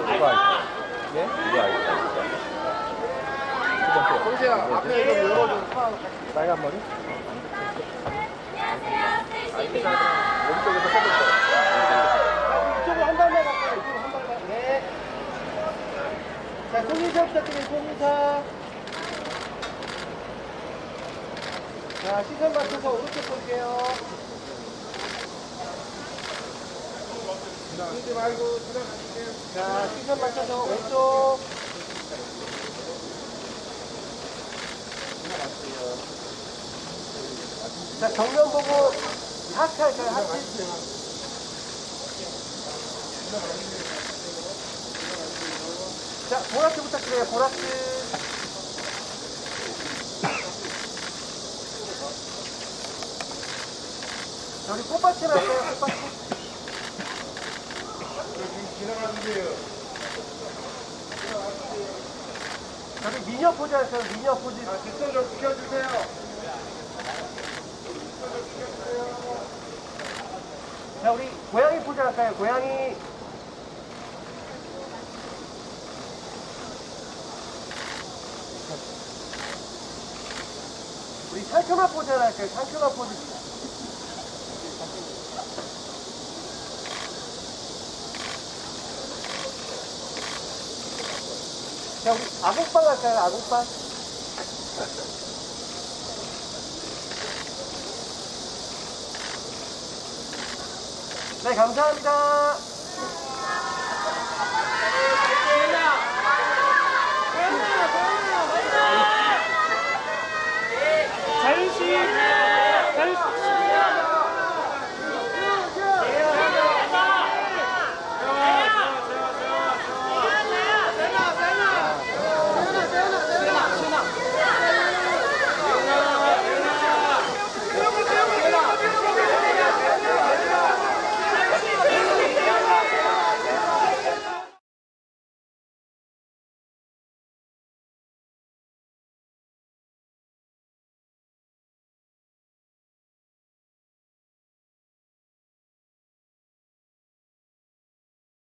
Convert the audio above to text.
누가 알까? 예? 누가 알까? 홍세야 앞에 좀 열어줘 빨간 머리? 안녕하세요 오른쪽에서 서둘러 이쪽으로 한 자, 송인사 부탁드려요 송인사 자 시선 맞춰서 오른쪽 볼게요 들지 말고 들어가세요. 자, 시선 맞춰서 왼쪽. 자, 정면 보고 하트 할까요, 하트? 자, 보라트 부탁드려요, 보라트. 저기 꽃밭을 할까요, 꽃밭? 저기 미녀 포즈 할까요, 미녀 포즈? 자, 뒷선 좀 비켜주세요. 자, 우리 고양이 포즈 할까요, 고양이? 우리 상큼한 포즈 하나 할까요, 상큼한 포즈? 자, 우리 아궁빵 할까요, 아궁빵? 네, 감사합니다.